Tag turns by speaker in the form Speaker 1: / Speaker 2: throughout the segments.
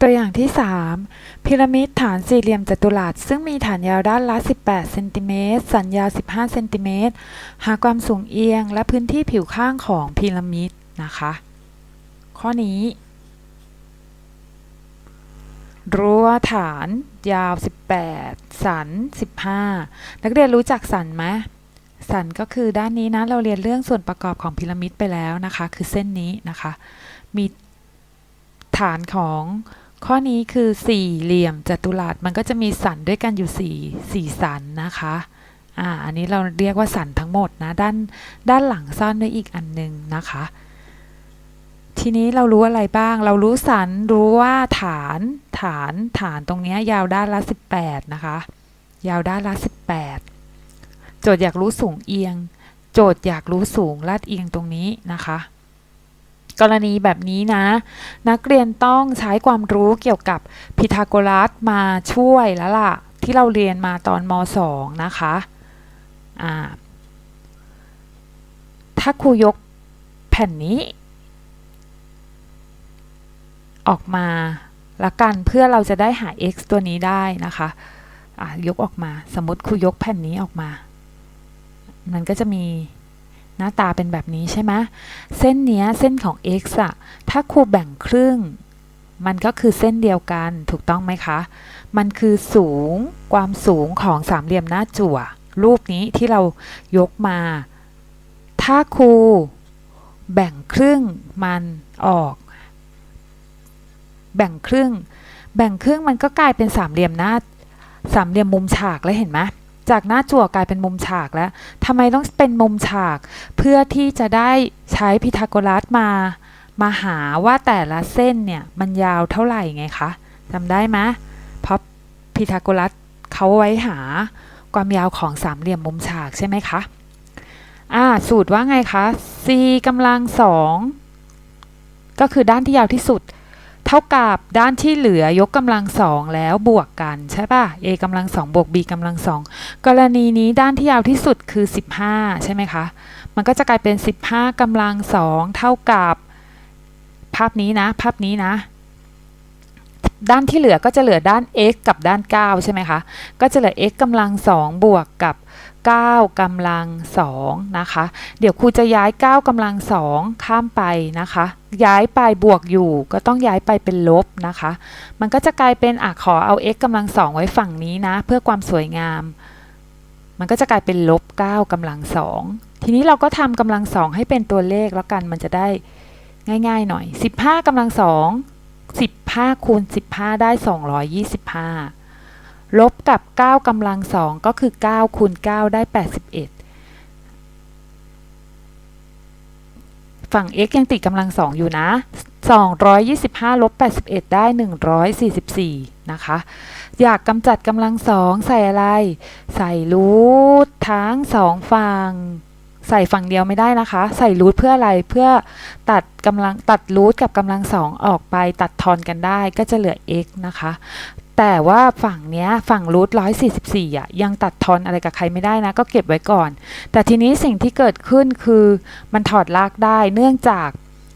Speaker 1: ตัวอย่างที่ 3 พีระมิดฐานสี่เหลี่ยมจัตุรัสซึ่งมีฐานยาวด้านละ 18 เซนติเมตร สันยาว 15 เซนติเมตร หาความสูงเอียงและพื้นที่ผิวข้างของพีระมิดนะคะ ข้อนี้รั้วฐานยาว 18 สัน 15 นักเรียนรู้จักสันไหมสันก็คือด้านนี้นะ เราเรียนเรื่องส่วนประกอบของพีระมิดไปแล้วนะคะ คือเส้นนี้นะคะ มีฐานของ ข้อนี้คือสี่เหลี่ยมจัตุรัสมันก็จะมีสันด้วยกันอยู่สี่สี่สันนะคะอ่าอันนี้เราเรียกว่าสันทั้งหมดนะด้านด้านหลังซ่อนด้วยอีกอันหนึ่งนะคะ ทีนี้เรารู้อะไรบ้าง เรารู้สันรู้ว่าฐานฐานฐานตรงนี้ยยาวด้านละ 18 นะคะ ยาวด้านละ 18 โจทย์อยากรู้สูงเอียง โจทย์อยากรู้สูงลาดเอียงตรงนี้นะคะ กรณีแบบนี้นะ นักเรียนต้องใช้ความรู้เกี่ยวกับพีทาโกรัสมาช่วยแล้วล่ะ ที่เราเรียนมาตอนม .2 นะคะอ่าถ้าครูยกแผ่นนี้ ออกมาละกันเพื่อเราจะได้หา x ตัวนี้ได้นะคะะยกออกมาสมมติครูยกแผ่นนี้ออกมา มันก็จะมี หน้าตาเป็นแบบนี้ใช่ไหมเส้นเนี้ยเส้นของ x อะถ้าครูแบ่งครึ่ง มันก็คือเส้นเดียวกันถูกต้องไหมคะ มันคือสูงความสูงของสามเหลี่ยมหน้าจั่ว รูปนี้ที่เรายกมา ถ้าครูแบ่งครึ่งมันออก แบ่งครึ่ง แบ่งครึ่งมันก็กลายเป็นสามเหลี่ยมหน้าสามเหลี่ยมมุมฉากแล้วเห็นไหม จากหน้าจั่วกลายเป็นมุมฉากแล้วทำไมต้องเป็นมุมฉาก เพื่อที่จะได้ใช้พีทาโกรัสมามาหาว่าแต่ละเส้นเนี่ยมันยาวเท่าไหร่ไงคะจำได้ไหมเพราะพีทาโกรัสเขาไว้หาความยาวของสามเหลี่ยมมุมฉากใช่ไหมคะอ่าสูตรว่าไงคะ c กำลังสองก็คือด้านที่ยาวที่สุด เท่ากับด้านที่เหลือยกกำลังสองแล้วบวกกันใช่ป่ะ a กำลังสองบวก b กำลังสองกรณีนี้ด้านที่ยาวที่สุดคือ 15 ใช่ไหมคะ มันก็จะกลายเป็น 15กำลังสองเท่ากับ ภาพนี้นะ ภาพนี้นะ ด้านที่เหลือก็จะเหลือด้าน x กับด้าน 9 ใช่ไหมคะ ก็จะเหลือ x กำลังสองบวกกับ 9กำลังสองนะคะ เดี๋ยวครูจะย้าย 9กำลังสองข้ามไปนะคะ ย้ายไปบวกอยู่ก็ต้องย้ายไปเป็นลบนะคะ มันก็จะกลายเป็นอะขอเอา x กำลังสองไว้ฝั่งนี้นะ เพื่อความสวยงาม มันก็จะกลายเป็นลบ 9กำลังสองทีนี้เราก็ทำกำลังสองให้เป็นตัวเลขแล้วกันมันจะได้ง่าย ๆ หน่อย 15กำลังสอง 15คูณ15 ได้ 225 ลบกับ 9กำลังสองก็คือ 9คูณ9 ได้ 81 ฝั่ง x ยังติดกำลังสองอยู่นะ 225ลบ81 ได้ 144 นะคะ อยากกำจัดกำลังสองใส่อะไร ใส่รูททั้งสองฝั่ง ใส่ฝั่งเดียวไม่ได้นะคะ ใส่รูทเพื่ออะไรเพื่อตัดกำลังตัดรูทกับกำลังสองออกไปตัดทอนกันได้ก็จะเหลือ x นะคะ แต่ว่าฝั่งเนี้ยฝั่งรูท144อะยังตัดทอนอะไรกับใครไม่ได้นะ ก็เก็บไว้ก่อน แต่ทีนี้สิ่งที่เกิดขึ้นคือมันถอดรากได้เนื่องจาก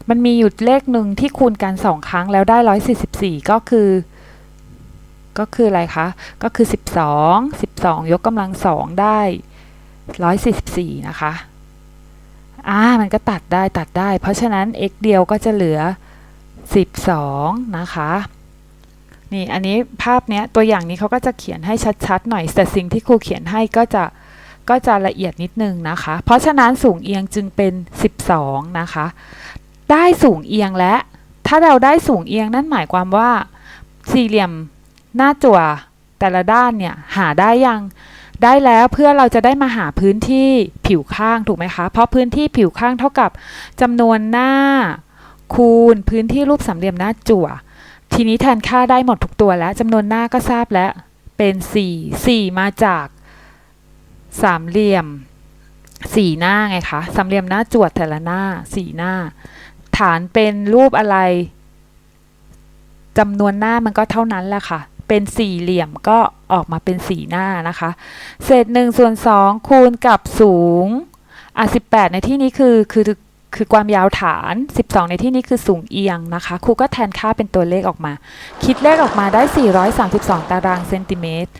Speaker 1: มันมีอยู่เลขหนึ่งที่คูณกันสองครั้งแล้วได้144ก็คือก็คืออะไรคะ ก็คือ 12 12 ยกกำลังสองได้ 144 นะคะ อ่ามันก็ตัดได้ตัดได้ เพราะฉะนั้น x เดียวก็จะเหลือ 12 นะคะนี่อันนี้ภาพเนี้ยตัวอย่างนี้เขาก็จะเขียนให้ชัดๆหน่อย แต่สิ่งที่ครูเขียนให้ก็จะก็จะละเอียดนิดนึงนะคะ เพราะฉะนั้นสูงเอียงจึงเป็น 12 นะคะ ได้สูงเอียงและ ถ้าเราได้สูงเอียงนั่นหมายความว่าสี่เหลี่ยมหน้าจั่วแต่ละด้านเนี่ยหาได้ยัง ได้แล้วเพื่อเราจะได้มาหาพื้นที่ผิวข้างถูกไหมคะ เพราะพื้นที่ผิวข้างเท่ากับจำนวนหน้า คูณพื้นที่รูปสามเหลี่ยมหน้าจั่ว ทีนี้แทนค่าได้หมดทุกตัวแล้วจำนวนหน้าก็ทราบแล้วเป็น 4 4 มาจากสามเหลี่ยมสี่หน้าไงคะสามเหลี่ยมหน้าจั่วแต่ละหน้าสี่หน้า ฐานเป็นรูปอะไรจำนวนหน้ามันก็เท่านั้นแหละค่ะ เป็นสี่เหลี่ยมก็ออกมาเป็นสี่หน้านะคะ เศษหนึ่งส่วนสองคูณกับสูงอะสิบแปดในที่นี้คือคือคือความยาวฐาน 12 ในที่นี้คือสูงเอียงนะคะครูก็แทนค่าเป็นตัวเลขออกมา คิดเลขออกมาได้ 432 ตารางเซนติเมตร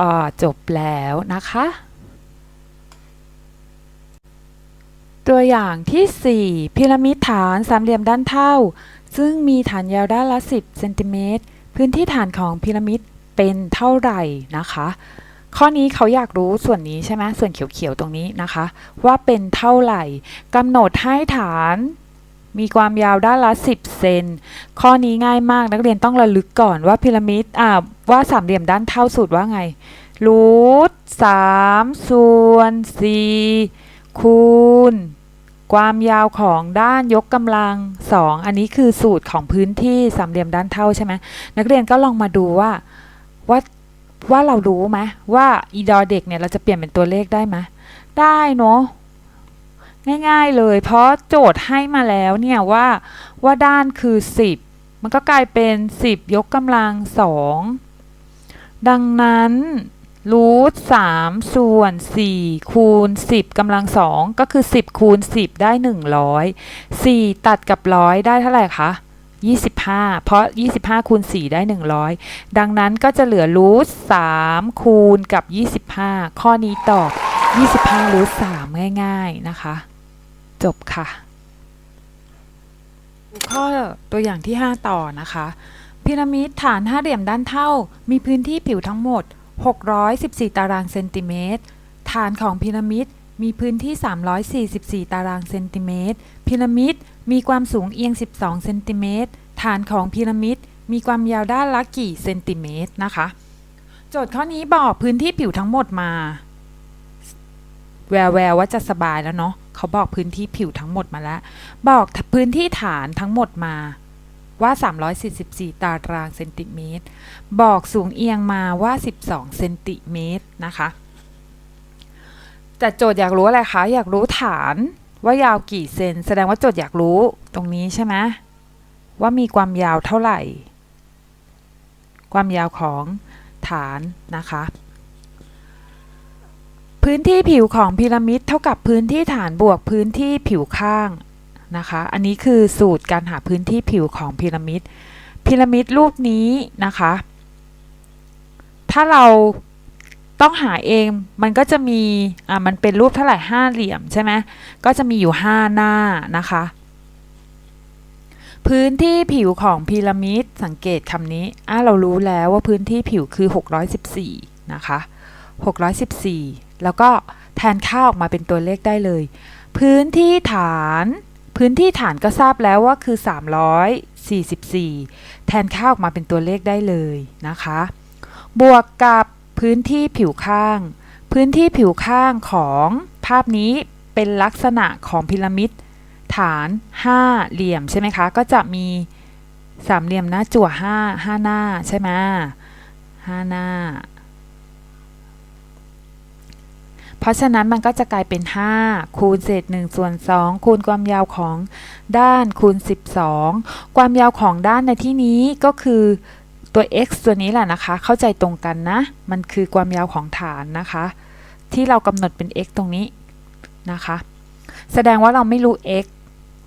Speaker 1: อ่าจบแล้วนะคะ ตัวอย่างทีสี่ 4 พีระมิดฐานสามเหลี่ยมด้านเท่า ซึ่งมีฐานยาวด้านละ 10 เซนติเมตร พื้นที่ฐานของพีระมิดเป็นเท่าไหร่นะคะ ข้อนี้เขาอยากรู้ส่วนนี้ใช่ไหมส่วนเขียวๆตรงนี้นะคะ ว่าเป็นเท่าไหร่กำหนดให้ฐานมีความยาวด้านละ 10 เซน ข้อนี้ง่ายมากนักเรียนต้องระลึกก่อนว่าพีระมิดอ่าว่าสามเหลี่ยมด้านเท่าสูตรว่าไงรูทสามส่วนสี่คูณ ความยาวของด้านยกกำลัง 2 อันนี้คือสูตรของพื้นที่สามเหลี่ยมด้านเท่าใช่ไหมนักเรียนก็ลองมาดูว่าว่าว่าเรารู้ไหมว่าอีดอเด็กเนี่ยเราจะเปลี่ยนเป็นตัวเลขได้ไหมได้เนาะง่ายๆเลย เพราะโจทย์ให้มาแล้วเนี่ยว่าว่าด้านคือ 10 มันก็กลายเป็น 10 ยกกำลัง 2 ดังนั้น รูทสามส่วนสี่คูณสิบกำลังสองก็คือสิบคูณสิบได้หนึ่งร้อยสี่ตัดกับร้อยได้เท่าไหร่คะยี่สิบห้าเพราะยี่สิบห้าคูณสี่ได้หนึ่งร้อยดังนั้นก็จะเหลือรูทสามคูณกับยี่สิบห้าข้อนี้ตอบยี่สิบห้ารูทสามง่าย ๆนะคะ จบค่ะ ข้อตัวอย่างที่5ต่อนะคะพีระมิดฐานห้าเหลี่ยมด้านเท่า มีพื้นที่ผิวทั้งหมด 614 ตารางเซนติเมตร ฐานของพีระมิดมีพื้นที่ 344 ตารางเซนติเมตร พีระมิดมีความสูงเอียง 12 เซนติเมตร ฐานของพีระมิดมีความยาวด้านละกี่เซนติเมตรนะคะ โจทย์ข้อนี้บอกพื้นที่ผิวทั้งหมดมา แววแววว่าจะสบายแล้วเนาะ เขาบอกพื้นที่ผิวทั้งหมดมาแล้ว บอกพื้นที่ฐานทั้งหมดมา ว่า 344 ตารางเซนติเมตร บอกสูงเอียงมาว่า 12 เซนติเมตรนะคะ แต่โจทย์อยากรู้อะไรคะ อยากรู้ฐานว่ายาวกี่เซน แสดงว่าโจทย์อยากรู้ตรงนี้ใช่ไหมว่ามีความยาวเท่าไหร่ ความยาวของฐานนะคะ พื้นที่ผิวของพีระมิดเท่ากับพื้นที่ฐานบวกพื้นที่ผิวข้าง นะคะ อันนี้คือสูตรการหาพื้นที่ผิวของพีระมิด พีระมิดรูปนี้นะคะ ถ้าเราต้องหาเองมันก็จะมีอ่ามันเป็นรูปเท่าไหร่ห้าเหลี่ยมใช่ไหมก็จะมีอยู่ห้าหน้านะคะ พื้นที่ผิวของพีระมิดสังเกตคำนี้อ่าเรารู้แล้วว่าพื้นที่ผิวคือ 614 นะคะ 614 แล้วก็แทนค่าออกมาเป็นตัวเลขได้เลย พื้นที่ฐาน พื้นที่ฐานก็ทราบแล้วว่าคือ 344 แทนค่าออกมาเป็นตัวเลขได้เลยนะคะ บวกกับพื้นที่ผิวข้าง พื้นที่ผิวข้างของภาพนี้เป็นลักษณะของพีระมิดฐาน5เหลี่ยมใช่ไหมคะ ก็จะมีสามเหลี่ยมหน้าจั่ว5 5หน้าใช่ไหม5หน้า เพราะฉะนั้นมันก็จะกลายเป็น 5 คูณเศษ1ส่วน2คูณความยาวของด้านคูณ 12 ความยาวของด้านในที่นี้ก็คือตัว x ตัวนี้แหละนะคะ เข้าใจตรงกันนะ มันคือความยาวของฐานนะคะ ที่เรากำหนดเป็น x ตรงนี้นะคะ แสดงว่าเราไม่รู้ x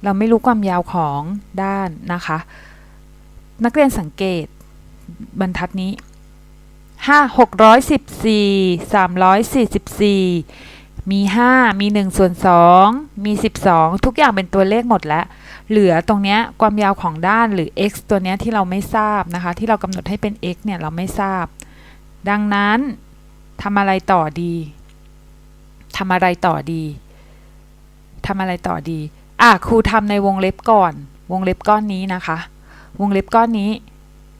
Speaker 1: เราไม่รู้ความยาวของด้านนะคะ นักเรียนสังเกตบรรทัดนี้ 5 614 344มี5มี1ส่วน2มี12ทุกอย่างเป็นตัวเลขหมดแล้ว เหลือตรงเนี้ยความยาวของด้านหรือ x ตัวเนี้ยที่เราไม่ทราบนะคะ ที่เรากำหนดให้เป็น x เนี่ยเราไม่ทราบ ดังนั้นทำอะไรต่อดีทำอะไรต่อดีทำอะไรต่อดี อะครูทำในวงเล็บก่อน วงเล็บก้อนนี้นะคะ วงเล็บก้อนนี้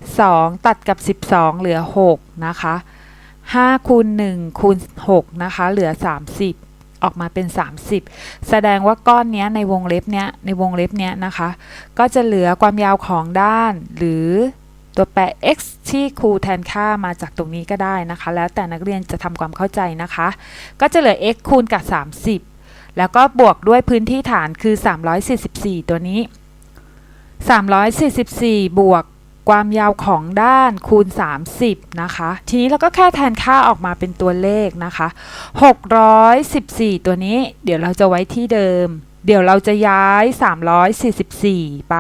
Speaker 1: 2 ตัดกับ 12 เหลือ 6 นะคะ5คูณ1คูณ6นะคะ เหลือ 30 ออกมาเป็น 30 แสดงว่าก้อนเนี้ยในวงเล็บเนี้ยในวงเล็บเนี้ยนะคะ ก็จะเหลือความยาวของด้าน หรือตัวแปร x ที่ครูแทนค่ามาจากตรงนี้ก็ได้นะคะ แล้วแต่นักเรียนจะทำความเข้าใจนะคะ ก็จะเหลือ x คูณกับ 30 แล้วก็บวกด้วยพื้นที่ฐานคือ 344 ตัวนี้ 344 บวก ความยาวของด้านคูณ 30 นะคะ ทีนี้เราก็แค่แทนค่าออกมาเป็นตัวเลขนะคะ 614 ตัวนี้เดี๋ยวเราจะไว้ที่เดิม เดี๋ยวเราจะย้าย 344 ไป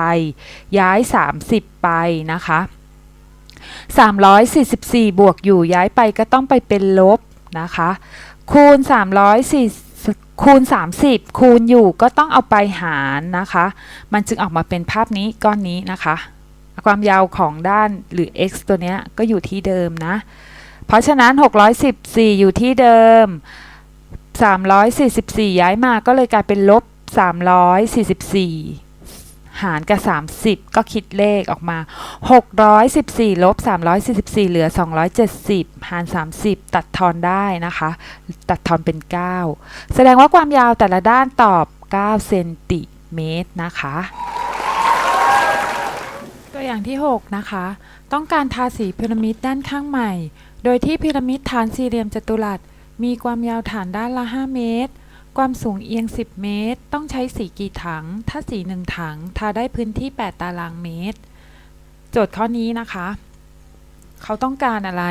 Speaker 1: ย้าย 30 ไปนะคะ 344 บวกอยู่ย้ายไปก็ต้องไปเป็นลบนะคะ คูณ 340คูณ 30 คูณอยู่ก็ต้องเอาไปหารนะคะ มันจึงออกมาเป็นภาพนี้ก้อนนี้นะคะ ความยาวของด้านหรือ x ตัวเนี้ยก็อยู่ที่เดิมนะ เพราะฉะนั้น 614 อยู่ที่เดิม 344 ย้ายมาก็เลยกลายเป็นลบ 344หารกับ 30 ก็คิดเลขออกมา 614 ลบ 344 เหลือ 270 หาร 30 ตัดทอนได้นะคะ ตัดทอนเป็น 9 แสดงว่าความยาวแต่ละด้านตอบ 9 เซนติเมตรนะคะ อย่างที่ 6 นะคะ ต้องการทาสีพีระมิดด้านข้างใหม่ โดยที่พีระมิดฐานสี่เหลี่ยมจัตุรัส มีความยาวฐานด้านละ 5 เมตร ความสูงเอียง 10 เมตร ต้องใช้สีกี่ถัง ถ้าสีหนึ่งถัง ทาได้พื้นที่ 8 ตารางเมตร โจทย์ข้อนี้นะคะ เขาต้องการอะไร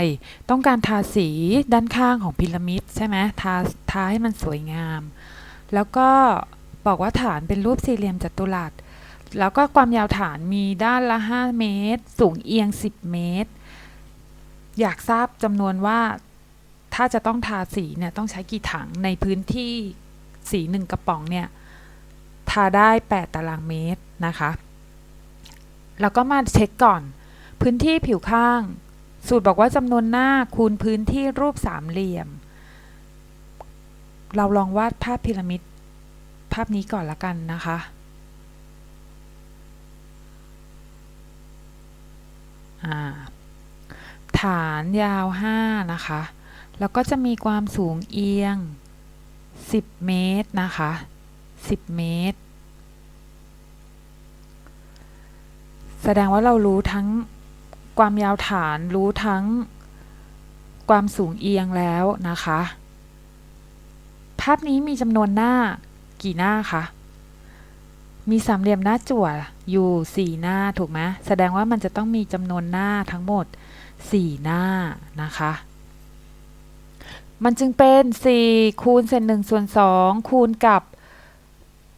Speaker 1: ต้องการทาสีด้านข้างของพีระมิดใช่ไหมทาทาให้มันสวยงาม แล้วก็บอกว่าฐานเป็นรูปสี่เหลี่ยมจัตุรัส แล้วก็ความยาวฐานมีด้านละ 5 เมตร สูงเอียง 10 เมตร อยากทราบจำนวนว่าถ้าจะต้องทาสีเนี่ยต้องใช้กี่ถังในพื้นที่สีหนึ่งกระป๋องเนี่ยทาได้ 8 ตารางเมตรนะคะ แล้วก็มาเช็คก่อน พื้นที่ผิวข้าง สูตรบอกว่าจำนวนหน้าคูณพื้นที่รูปสามเหลี่ยม เราลองวาดภาพพีระมิดภาพนี้ก่อนละกันนะคะ อ่า ฐานยาว 5 นะคะ แล้วก็จะมีความสูงเอียง 10 เมตรนะคะ 10 เมตร แสดงว่าเรารู้ทั้งความยาวฐานรู้ทั้งความสูงเอียงแล้วนะคะ ภาพนี้มีจำนวนหน้ากี่หน้าคะ มีสามเหลี่ยมหน้าจั่วอยู่ 4 หน้าถูกไหมแสดงว่ามันจะต้องมีจำนวนหน้าทั้งหมด 4 หน้านะคะ มันจึงเป็น 4 คูณเศษ1ส่วน 2 คูณกับ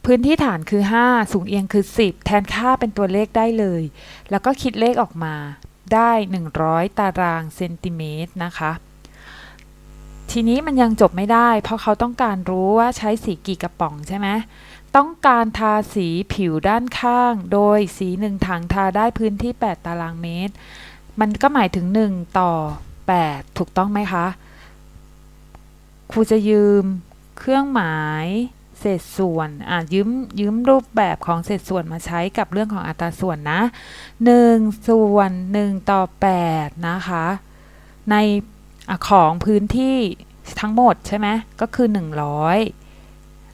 Speaker 1: พื้นที่ฐานคือ 5 สูงเอียงคือ 10 แทนค่าเป็นตัวเลขได้เลย แล้วก็คิดเลขออกมาได้ 100 ตารางเซนติเมตรนะคะ ทีนี้มันยังจบไม่ได้ เพราะเขาต้องการรู้ว่าใช้สีกี่กระป๋องใช่ไหม ต้องการทาสีผิวด้านข้าง โดยสีหนึ่งถังทาได้พื้นที่ 8 ตารางเมตร มันก็หมายถึง 1 ต่อ 8 ถูกต้องไหมคะ ครูจะยืมเครื่องหมายเศษส่วน อะยืมยืมรูปแบบของเศษส่วนมาใช้กับเรื่องของอัตราส่วนนะ1ส่วน 1 ต่อ 8 นะคะ ในอะของพื้นที่ทั้งหมดใช่ไหมก็คือ 100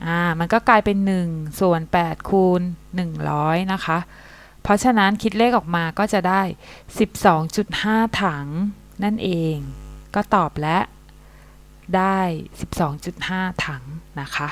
Speaker 1: อ่ามันก็กลายเป็น 1 ส่วน 8 คูณ 100 นะคะ เพราะฉะนั้นคิดเลขออกมาก็จะได้ 12.5 ถังนั่นเอง ก็ตอบและได้ 12.5 ถังนะคะ